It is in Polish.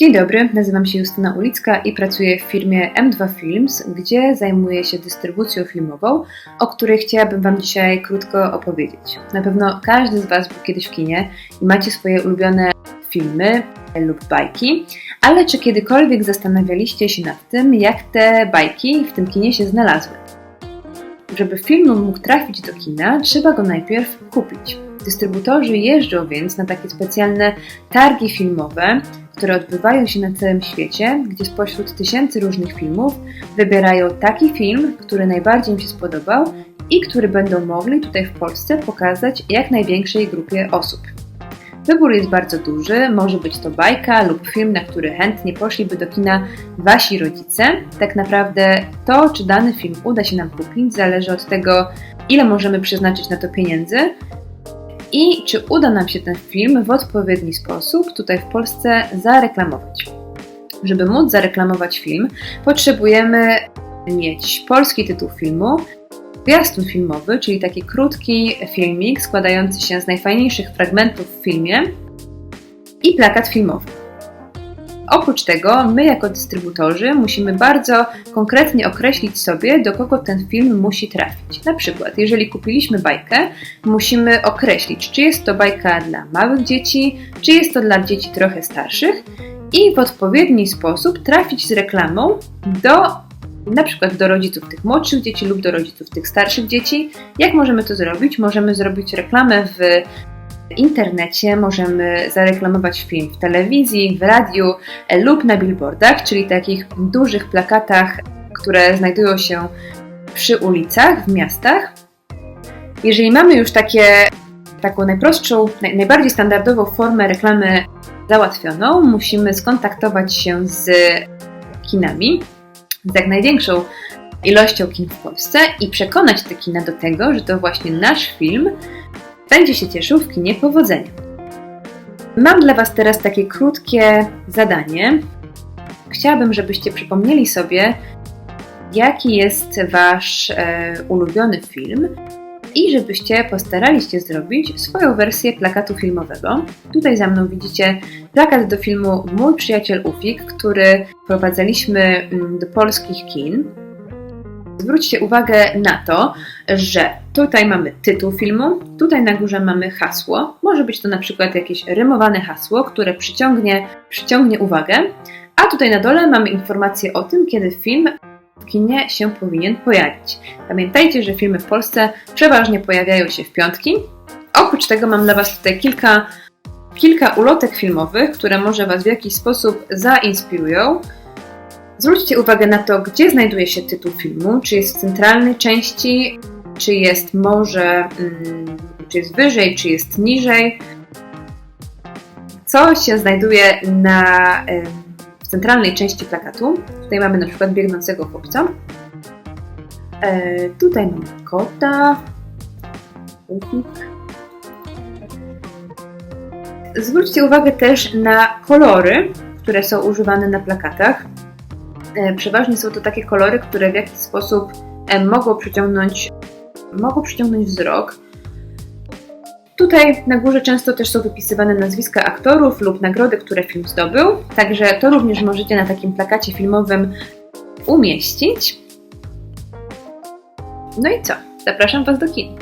Dzień dobry, nazywam się Justyna Ulicka i pracuję w firmie M2 Films, gdzie zajmuję się dystrybucją filmową, o której chciałabym Wam dzisiaj krótko opowiedzieć. Na pewno każdy z Was był kiedyś w kinie i macie swoje ulubione filmy lub bajki, ale czy kiedykolwiek zastanawialiście się nad tym, jak te bajki w tym kinie się znalazły? Żeby film mógł trafić do kina, trzeba go najpierw kupić. Dystrybutorzy jeżdżą więc na takie specjalne targi filmowe, które odbywają się na całym świecie, gdzie spośród tysięcy różnych filmów wybierają taki film, który najbardziej im się spodobał i który będą mogli tutaj w Polsce pokazać jak największej grupie osób. Wybór jest bardzo duży, może być to bajka lub film, na który chętnie poszliby do kina wasi rodzice. Tak naprawdę to, czy dany film uda się nam kupić, zależy od tego, ile możemy przeznaczyć na to pieniędzy i czy uda nam się ten film w odpowiedni sposób tutaj w Polsce zareklamować. Żeby móc zareklamować film, potrzebujemy mieć polski tytuł filmu, zwiastun filmowy, czyli taki krótki filmik składający się z najfajniejszych fragmentów w filmie i plakat filmowy. Oprócz tego, my jako dystrybutorzy musimy bardzo konkretnie określić sobie, do kogo ten film musi trafić. Na przykład, jeżeli kupiliśmy bajkę, musimy określić, czy jest to bajka dla małych dzieci, czy jest to dla dzieci trochę starszych i w odpowiedni sposób trafić z reklamą do na przykład do rodziców tych młodszych dzieci lub do rodziców tych starszych dzieci. Jak możemy to zrobić? Możemy zrobić reklamę w internecie, możemy zareklamować film w telewizji, w radiu lub na billboardach, czyli takich dużych plakatach, które znajdują się przy ulicach w miastach. Jeżeli mamy już takie, taką najprostszą, naj, najbardziej standardową formę reklamy załatwioną, musimy skontaktować się z kinami, z jak największą ilością kin w Polsce i przekonać te kina do tego, że to właśnie nasz film będzie się cieszył w kinie powodzeniem. Mam dla Was teraz takie krótkie zadanie. Chciałabym, żebyście przypomnieli sobie, jaki jest Wasz e, ulubiony film i żebyście postarali się zrobić swoją wersję plakatu filmowego. Tutaj za mną widzicie plakat do filmu Mój przyjaciel Ufik, który wprowadzaliśmy mm, do polskich kin. Zwróćcie uwagę na to, że tutaj mamy tytuł filmu, tutaj na górze mamy hasło. Może być to na przykład jakieś rymowane hasło, które przyciągnie, przyciągnie uwagę, a tutaj na dole mamy informację o tym, kiedy film w kinie się powinien pojawić. Pamiętajcie, że filmy w Polsce przeważnie pojawiają się w piątki. Oprócz tego mam dla Was tutaj kilka, kilka ulotek filmowych, które może Was w jakiś sposób zainspirują. Zwróćcie uwagę na to, gdzie znajduje się tytuł filmu, czy jest w centralnej części, czy jest może, mm, czy jest wyżej, czy jest niżej. Co się znajduje na centralnej części plakatu. Tutaj mamy na przykład biegnącego chłopca. E, tutaj mamy kota. Zwróćcie uwagę też na kolory, które są używane na plakatach. E, przeważnie są to takie kolory, które w jakiś sposób e, mogą przyciągnąć, mogą przyciągnąć wzrok. Tutaj na górze często też są wypisywane nazwiska aktorów lub nagrody, które film zdobył, także to również możecie na takim plakacie filmowym umieścić. No i co? Zapraszam Was do kin.